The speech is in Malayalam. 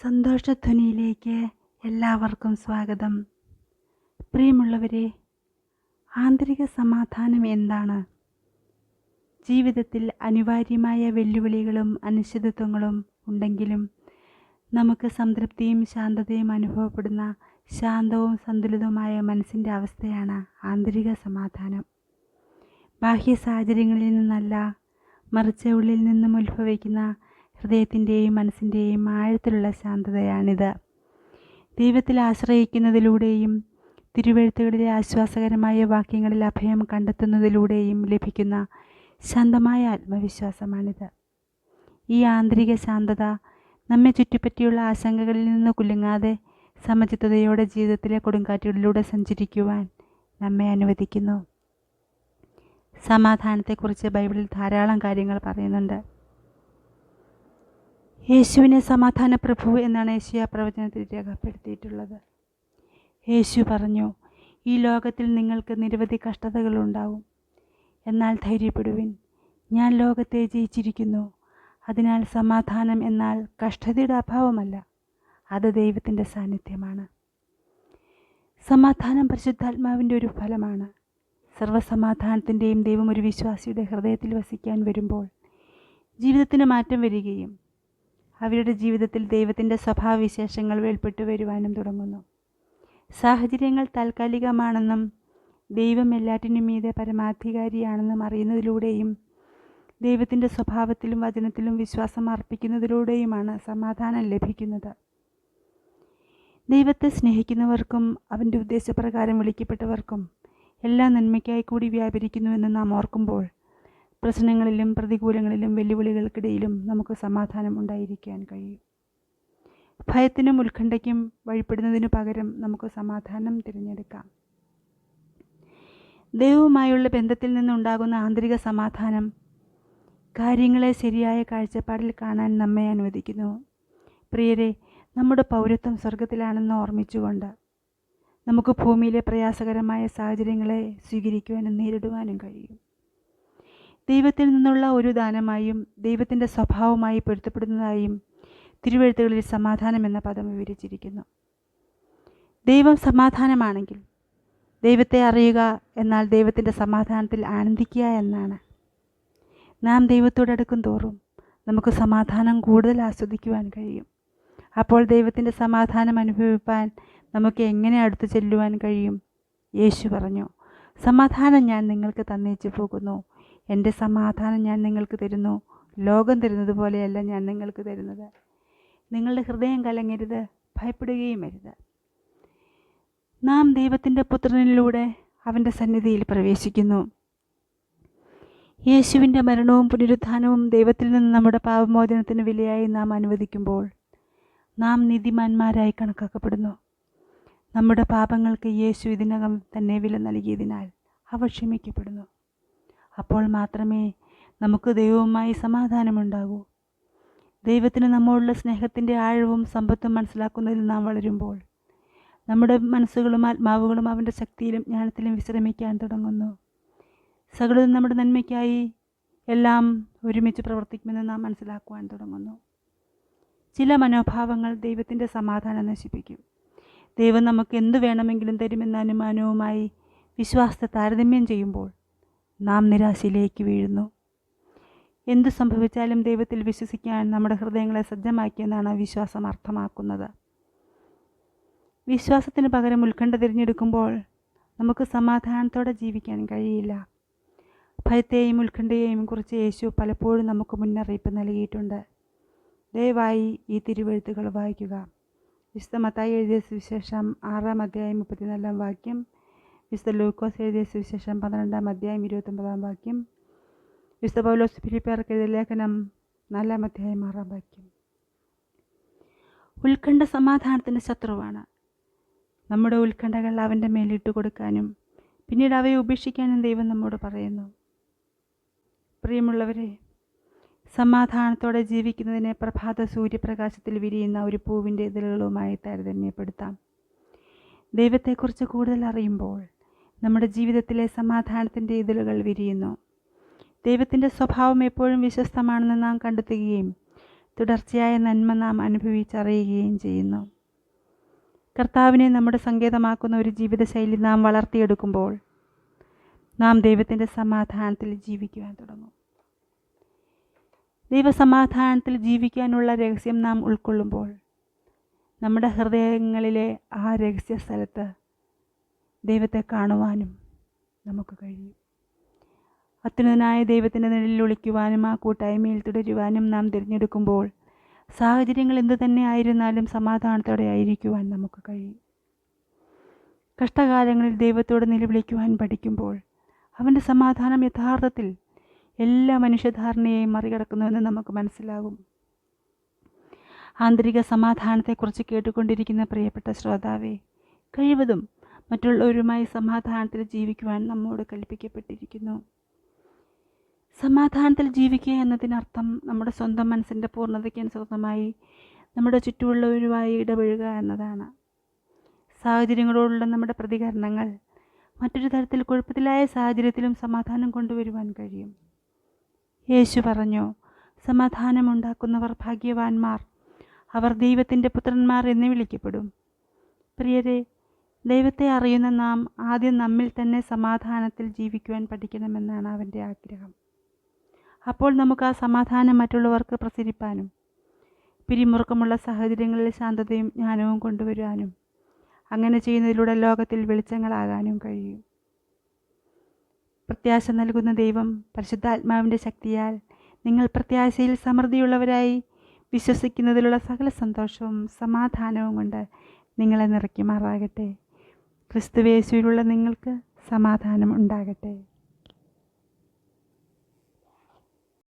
സന്തോഷധ്വനിയിലേക്ക് എല്ലാവർക്കും സ്വാഗതം. പ്രിയമുള്ളവരെ ആന്തരിക സമാധാനം എന്താണ്? ജീവിതത്തിൽ അനിവാര്യമായ വെല്ലുവിളികളും അനിശ്ചിതത്വങ്ങളും ഉണ്ടെങ്കിലും നമുക്ക് സംതൃപ്തിയും ശാന്തതയും അനുഭവപ്പെടുന്ന ശാന്തവും സന്തുലിതവുമായ മനസ്സിന്റെ അവസ്ഥയാണ് ആന്തരിക സമാധാനം. ബാഹ്യ സാഹചര്യങ്ങളിൽ നിന്നല്ല മറിച്ച് ഉള്ളിൽ നിന്നും ഉത്ഭവിക്കുന്ന ഹൃദയത്തിന്റെയും മനസ്സിന്റെയും ആഴത്തിലുള്ള ശാന്തതയാണിത്. ദൈവത്തിൽ ആശ്രയിക്കുന്നതിലൂടെയും തിരുവഴുത്തുകളിലെ ആശ്വാസകരമായ വാക്യങ്ങളിൽ അഭയം കണ്ടെത്തുന്നതിലൂടെയും ലഭിക്കുന്ന ശാന്തമായ ആത്മവിശ്വാസമാണിത്. ഈ ആന്തരിക ശാന്തത നമ്മെ ചുറ്റിപ്പറ്റിയുള്ള ആശങ്കകളിൽ നിന്ന് കുലുങ്ങാതെ സമചിത്തതയോടെ ജീവിതത്തിലെ കൊടുങ്കാറ്റുകളിലൂടെ സഞ്ചരിക്കുവാൻ നമ്മെ അനുവദിക്കുന്നു. സമാധാനത്തെക്കുറിച്ച് ബൈബിളിൽ ധാരാളം കാര്യങ്ങൾ പറയുന്നുണ്ട്. യേശുവിനെ സമാധാന പ്രഭു എന്നാണ് യേശുയ പ്രവചനത്തിൽ രേഖപ്പെടുത്തിയിട്ടുള്ളത്. യേശു പറഞ്ഞു ഈ ലോകത്തിൽ നിങ്ങൾക്ക് നിരവധി കഷ്ടതകളുണ്ടാവും. എന്നാൽ ധൈര്യപ്പെടുവിൻ. ഞാൻ ലോകത്തെ ജയിച്ചിരിക്കുന്നു. അതിനാൽ സമാധാനം എന്നാൽ കഷ്ടതയുടെ അഭാവമല്ല. അത് ദൈവത്തിന്റെ സാന്നിധ്യമാണ്. സമാധാനം പരിശുദ്ധാത്മാവിന്റെ ഒരു ഫലമാണ്. സർവസമാധാനത്തിന്റെയും ദൈവം ഒരു വിശ്വാസിയുടെ ഹൃദയത്തിൽ വസിക്കാൻ വരുമ്പോൾ ജീവിതത്തിന് മാറ്റം വരികയും അവരുടെ ജീവിതത്തിൽ ദൈവത്തിന്റെ സ്വഭാവവിശേഷങ്ങൾ വെളിപ്പെട്ടു വരുവാനും തുടങ്ങുന്നു. സാഹചര്യങ്ങൾ താൽക്കാലികമാണെന്നും ദൈവം എല്ലാറ്റിനും മീതെ പരമാധികാരിയാണെന്നും അറിയുന്നതിലൂടെയും ദൈവത്തിന്റെ സ്വഭാവത്തിലും വചനത്തിലും വിശ്വാസം അർപ്പിക്കുന്നതിലൂടെയുമാണ് സമാധാനം ലഭിക്കുന്നത്. ദൈവത്തെ സ്നേഹിക്കുന്നവർക്കും അവന്റെ ഉദ്ദേശപ്രകാരം വിളിക്കപ്പെട്ടവർക്കും എല്ലാ നന്മയ്ക്കായി കൂടി വ്യാപരിക്കുന്നുവെന്ന് നാം ഓർക്കുമ്പോൾ പ്രശ്നങ്ങളിലും പ്രതികൂലങ്ങളിലും വെല്ലുവിളികൾക്കിടയിലും നമുക്ക് സമാധാനം ഉണ്ടായിരിക്കാൻ കഴിയും. ഭയത്തിനും ഉത്കണ്ഠയ്ക്കും വഴിപ്പെടുന്നതിനു പകരം നമുക്ക് സമാധാനം തിരഞ്ഞെടുക്കാം. ദൈവവുമായുള്ള ബന്ധത്തിൽ നിന്നുണ്ടാകുന്ന ആന്തരിക സമാധാനം കാര്യങ്ങളെ ശരിയായ കാഴ്ചപ്പാടിൽ കാണാൻ നമ്മെ അനുവദിക്കുന്നു. പ്രിയരെ നമ്മുടെ പൗരത്വം സ്വർഗത്തിലാണെന്ന് ഓർമ്മിച്ചുകൊണ്ട് നമുക്ക് ഭൂമിയിലെ പ്രയാസകരമായ സാഹചര്യങ്ങളെ സ്വീകരിക്കുവാനും നേരിടുവാനും കഴിയും. ദൈവത്തിൽ നിന്നുള്ള ഒരു ദാനമായും ദൈവത്തിന്റെ സ്വഭാവമായി പൊരുത്തപ്പെടുന്നതായും തിരുവഴുത്തുകളിൽ സമാധാനം എന്ന പദം വിവരിച്ചിരിക്കുന്നു. ദൈവം സമാധാനമാണെങ്കിൽ ദൈവത്തെ അറിയുക എന്നാൽ ദൈവത്തിന്റെ സമാധാനത്തിൽ ആനന്ദിക്കുക എന്നാണ്. നാം ദൈവത്തോടടുക്കും തോറും നമുക്ക് സമാധാനം കൂടുതൽ ആസ്വദിക്കുവാൻ കഴിയും. അപ്പോൾ ദൈവത്തിന്റെ സമാധാനം അനുഭവിപ്പാൻ നമുക്ക് എങ്ങനെ അടുത്തു ചെല്ലുവാൻ കഴിയും? യേശു പറഞ്ഞു സമാധാനം ഞാൻ നിങ്ങൾക്ക് തന്നേച്ചു പോകുന്നു. എന്റെ സമാധാനം ഞാൻ നിങ്ങൾക്ക് തരുന്നു. ലോകം തരുന്നത് പോലെയല്ല ഞാൻ നിങ്ങൾക്ക് തരുന്നത്. നിങ്ങളുടെ ഹൃദയം കലങ്ങരുത് ഭയപ്പെടുകയും അരുത്. നാം ദൈവത്തിന്റെ പുത്രനിലൂടെ അവന്റെ സന്നിധിയിൽ പ്രവേശിക്കുന്നു. യേശുവിന്റെ മരണവും പുനരുത്ഥാനവും ദൈവത്തിൽ നിന്ന് നമ്മുടെ പാപമോചനത്തിന് വിലയായി നാം അനുവദിക്കുമ്പോൾ നാം നിധിമാന്മാരായി കണക്കാക്കപ്പെടുന്നു. നമ്മുടെ പാപങ്ങൾക്ക് യേശു ഇതിനകം തന്നെ വില നൽകിയതിനാൽ അവ ക്ഷമിക്കപ്പെടുന്നു. അപ്പോൾ മാത്രമേ നമുക്ക് ദൈവവുമായി സമാധാനമുണ്ടാകൂ. ദൈവത്തിന് നമ്മോടുള്ള സ്നേഹത്തിന്റെ ആഴവും സമ്പത്തും മനസ്സിലാക്കുന്നതിൽ നാം വളരുമ്പോൾ നമ്മുടെ മനസ്സുകളും ആത്മാവുകളും അവന്റെ ശക്തിയിലും ജ്ഞാനത്തിലും വിശ്രമിക്കാൻ തുടങ്ങുന്നു. സകലതും നമ്മുടെ നന്മയ്ക്കായി എല്ലാം ഒരുമിച്ച് പ്രവർത്തിക്കുമെന്ന് നാം മനസ്സിലാക്കുവാൻ തുടങ്ങുന്നു. ചില മനോഭാവങ്ങൾ ദൈവത്തിന്റെ സമാധാനം നശിപ്പിക്കും. ദൈവം നമുക്ക് എന്തു വേണമെങ്കിലും തരുമെന്ന അനുമാനവുമായി വിശ്വാസത്തെ താരതമ്യം ചെയ്യുമ്പോൾ നാം നിരാശയിലേക്ക് വീഴുന്നു. എന്ത് സംഭവിച്ചാലും ദൈവത്തിൽ വിശ്വസിക്കാൻ നമ്മുടെ ഹൃദയങ്ങളെ സജ്ജമാക്കിയെന്നാണ് വിശ്വാസം അർത്ഥമാക്കുന്നത്. വിശ്വാസത്തിന് പകരം ഉത്കണ്ഠ തിരഞ്ഞെടുക്കുമ്പോൾ നമുക്ക് സമാധാനത്തോടെ ജീവിക്കാൻ കഴിയില്ല. ഭയത്തെയും ഉത്കണ്ഠയെയും കുറിച്ച് യേശു പലപ്പോഴും നമുക്ക് മുന്നറിയിപ്പ് നൽകിയിട്ടുണ്ട്. ദയവായി ഈ തിരുവെഴുത്തുകൾ വായിക്കുക. വിശുദ്ധ മത്തായി എഴുതിയ സുവിശേഷം ആറാം അധ്യായം മുപ്പത്തിനാലാം വാക്യം വിശുദ്ധ ലൂക്കോസ് എഴുതിയ സുവിശേഷം പന്ത്രണ്ടാം അധ്യായം ഇരുപത്തൊമ്പതാം വാക്യം. വിശുദ്ധ പൗലോസ് ഫിലിപ്പേർക്ക് എഴുതിയ ലേഖനം നാലാം അധ്യായം ആറാം വാക്യം. ഉത്കണ്ഠ സമാധാനത്തിന്റെ ശത്രുവാണ്. നമ്മുടെ ഉത്കണ്ഠകൾ അവന്റെ മേലിട്ട് കൊടുക്കാനും പിന്നീട് അവയെ ഉപേക്ഷിക്കാനും ദൈവം നമ്മോട് പറയുന്നു. പ്രിയമുള്ളവരെ സമാധാനത്തോടെ ജീവിക്കുന്നതിനെ പ്രഭാത സൂര്യപ്രകാശത്തിൽ വിരിയുന്ന ഒരു പൂവിന്റെ ഇതളുകളുമായി താരതമ്യപ്പെടുത്താം. ദൈവത്തെക്കുറിച്ച് കൂടുതൽ അറിയുമ്പോൾ നമ്മുടെ ജീവിതത്തിലെ സമാധാനത്തിന്റെ ഇതളുകൾ വിരിയുന്നു. ദൈവത്തിന്റെ സ്വഭാവം എപ്പോഴും വിശ്വസ്തമാണെന്ന് നാം കണ്ടെത്തുകയും തുടർച്ചയായ നന്മ നാം അനുഭവിച്ചറിയുകയും ചെയ്യുന്നു. കർത്താവിനെ നമ്മുടെ സങ്കേതമാക്കുന്ന ഒരു ജീവിതശൈലി നാം വളർത്തിയെടുക്കുമ്പോൾ നാം ദൈവത്തിന്റെ സമാധാനത്തിൽ ജീവിക്കുവാൻ തുടങ്ങും. ദൈവസമാധാനത്തിൽ ജീവിക്കാനുള്ള രഹസ്യം നാം ഉൾക്കൊള്ളുമ്പോൾ നമ്മുടെ ഹൃദയങ്ങളിലെ ആ രഹസ്യ സ്ഥലത്ത് ദൈവത്തെ കാണുവാനും നമുക്ക് കഴിയും. അത്യുന്നതനായ ദൈവത്തിന്റെ നിഴലിൽ ഒളിക്കുവാനും ആ കൂട്ടായ്മയിൽ തുടരുവാനും നാം തിരഞ്ഞെടുക്കുമ്പോൾ സാഹചര്യങ്ങൾ എന്തു തന്നെ ആയിരുന്നാലും സമാധാനത്തോടെ ആയിരിക്കുവാൻ നമുക്ക് കഴിയും. കഷ്ടകാലങ്ങളിൽ ദൈവത്തോട് നിലവിളിക്കുവാൻ പഠിക്കുമ്പോൾ അവന്റെ സമാധാനം യഥാർത്ഥത്തിൽ എല്ലാ മനുഷ്യധാരണയെയും മറികടക്കുന്നുവെന്ന് നമുക്ക് മനസ്സിലാകും ആന്തരിക സമാധാനത്തെക്കുറിച്ച് കേട്ടുകൊണ്ടിരിക്കുന്ന പ്രിയപ്പെട്ട ശ്രോതാവെ കഴിവതും മറ്റുള്ളവരുമായി സമാധാനത്തിൽ ജീവിക്കുവാൻ നമ്മോട് കൽപ്പിക്കപ്പെട്ടിരിക്കുന്നു. സമാധാനത്തിൽ ജീവിക്കുക എന്നതിനർത്ഥം നമ്മുടെ സ്വന്തം മനസ്സിന്റെ പൂർണതയ്ക്കനുസൃതമായി നമ്മുടെ ചുറ്റുമുള്ളവരുമായി ഇടപഴകുക എന്നതാണ്. സാഹചര്യങ്ങളോടുള്ള നമ്മുടെ പ്രതികരണങ്ങൾ മറ്റൊരു തരത്തിൽ കുഴപ്പത്തിലായ സാഹചര്യത്തിലും സമാധാനം കൊണ്ടുവരുവാൻ കഴിയും. യേശു പറഞ്ഞു സമാധാനമുണ്ടാക്കുന്നവർ ഭാഗ്യവാന്മാർ അവർ ദൈവത്തിന്റെ പുത്രന്മാർ എന്ന് വിളിക്കപ്പെടും. പ്രിയരെ ദൈവത്തെ അറിയുന്ന നാം ആദ്യം നമ്മിൽ തന്നെ സമാധാനത്തിൽ ജീവിക്കുവാൻ പഠിക്കണമെന്നാണ് അവന്റെ ആഗ്രഹം. അപ്പോൾ നമുക്ക് ആ സമാധാനം മറ്റുള്ളവർക്ക് പ്രസരിപ്പാനും പിരിമുറുക്കമുള്ള സാഹചര്യങ്ങളിൽ ശാന്തതയും ജ്ഞാനവും കൊണ്ടുവരാനും അങ്ങനെ ചെയ്യുന്നതിലൂടെ ലോകത്തിൽ വെളിച്ചങ്ങളാകാനും കഴിയും. പ്രത്യാശ നൽകുന്ന ദൈവം പരിശുദ്ധാത്മാവിന്റെ ശക്തിയാൽ നിങ്ങൾ പ്രത്യാശയിൽ സമൃദ്ധിയുള്ളവരായി വിശ്വസിക്കുന്നതിലുള്ള സകല സന്തോഷവും സമാധാനവും കൊണ്ട് നിങ്ങളെ നിറയ്ക്കുമാറാകട്ടെ. ക്രിസ്തുവേശുവിലുള്ള നിങ്ങൾക്ക് സമാധാനം ഉണ്ടാകട്ടെ.